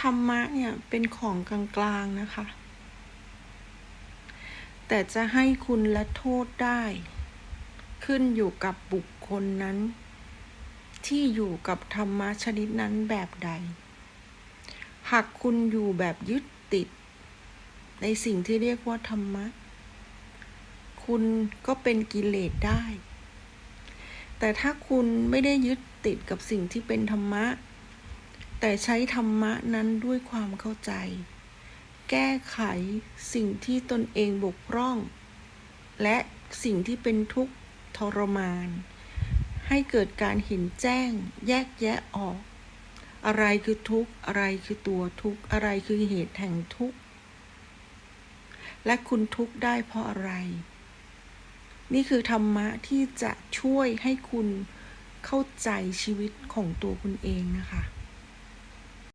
ธรรมะเนี่ยเป็นของกลางๆนะคะ แต่จะให้คุณและโทษได้ ขึ้นอยู่กับบุคคลนั้น ที่อยู่กับธรรมะชนิดนั้นแบบใด หากคุณอยู่แบบยึดติด ในสิ่งที่เรียกว่าธรรมะ คุณก็เป็นกิเลสได้ แต่ถ้าคุณไม่ได้ยึดติดกับสิ่งที่เป็นธรรมะ แต่ใช้ธรรมะนั้นด้วยความเข้าใจ แก้ไขสิ่งที่ตนเองบกพร่อง และสิ่งที่เป็นทุกข์ทรมาน ให้เกิดการเห็นแจ้ง แยกแยะออก อะไรคือทุกข์ อะไรคือตัวทุกข์ อะไรคือเหตุแห่งทุกข์ และคุณทุกข์ได้เพราะอะไร นี่คือธรรมะที่จะช่วยให้คุณเข้าใจชีวิตของตัวคุณเองนะคะ